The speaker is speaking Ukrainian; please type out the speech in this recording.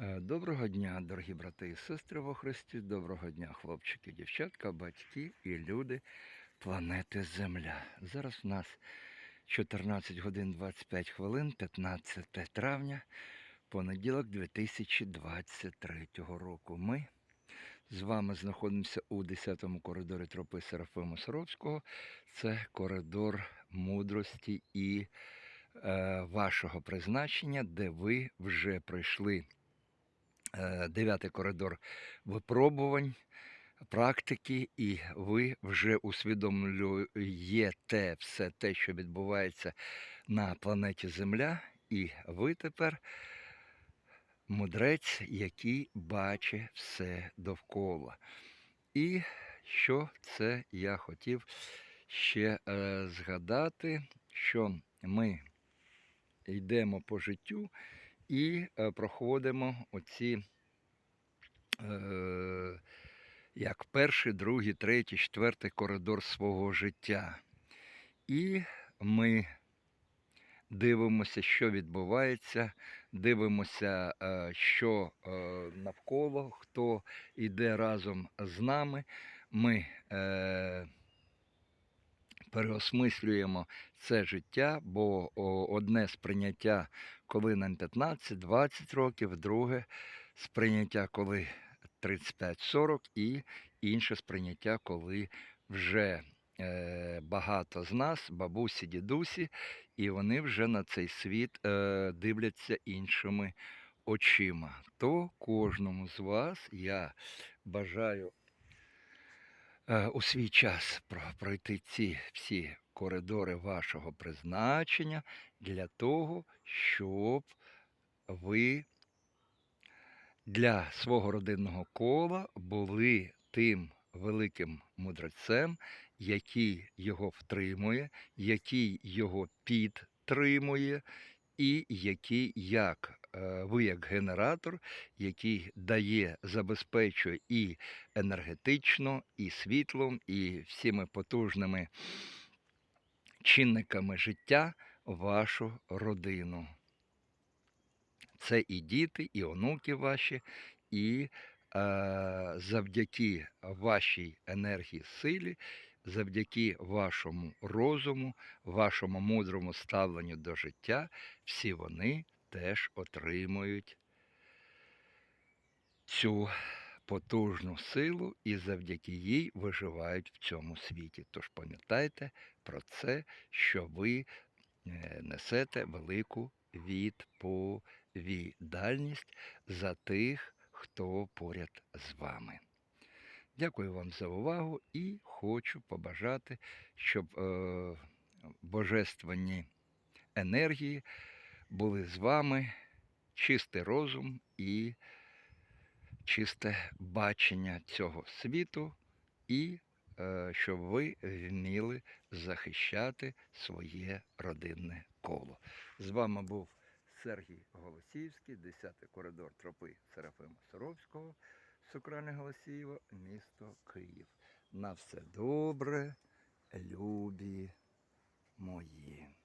Е, Доброго дня, дорогі брати і сестри во Христі. Доброго дня, хлопчики, дівчатка, батьки і люди планети Земля. Зараз у нас 14 годин 25 хвилин, 15 травня, понеділок 2023 року. Ми з вами знаходимося у 10-му коридорі тропи Серафима Саровського. Це коридор мудрості і е, вашого призначення, де ви вже пройшли е, дев'ятий коридор випробувань, практики, і ви вже усвідомлюєте все те, що відбувається на планеті Земля, і ви тепер мудрець, який бачить все довкола. І що це я хотів ще е, згадати, що ми йдемо по життю і е, проходимо оці, е, як перший, другий, третій, четвертий коридор свого життя. І ми дивимося, що відбувається, дивимося, е, що навколо, хто йде разом з нами. Ми переосмислюємо це життя, бо одне сприйняття, коли нам 15-20 років, друге сприйняття, коли 35-40, і інше сприйняття, коли вже е, багато з нас, бабусі, дідусі, і вони вже на цей світ е, дивляться іншими очима. То кожному з вас я бажаю у свій час пройти ці всі коридори вашого призначення для того, щоб ви для свого родинного кола були тим великим мудрецем, який його втримує, який його підтримує, і який як е, ви як генератор, який дає, забезпечує і енергетично, і світлом, і всіми потужними чинниками життя вашу родину. Це і діти, і онуки ваші, і е, завдяки вашій енергії силі, завдяки вашому розуму, вашому мудрому ставленню до життя, всі вони теж отримують цю потужну силу і завдяки їй виживають в цьому світі. Тож пам'ятайте про це, що ви е, несете велику відповідальність за тих, хто поряд з вами. Дякую вам за увагу і хочу побажати, щоб е, божественні енергії були з вами, чистий розум і чисте бачення цього світу, і е, щоб ви вміли захищати своє родинне коло. З вами був Сергій Голосіївський, 10-й коридор тропи Серафима Саровського, Сукране Голосіїво, місто Київ. На все добре, любі мої.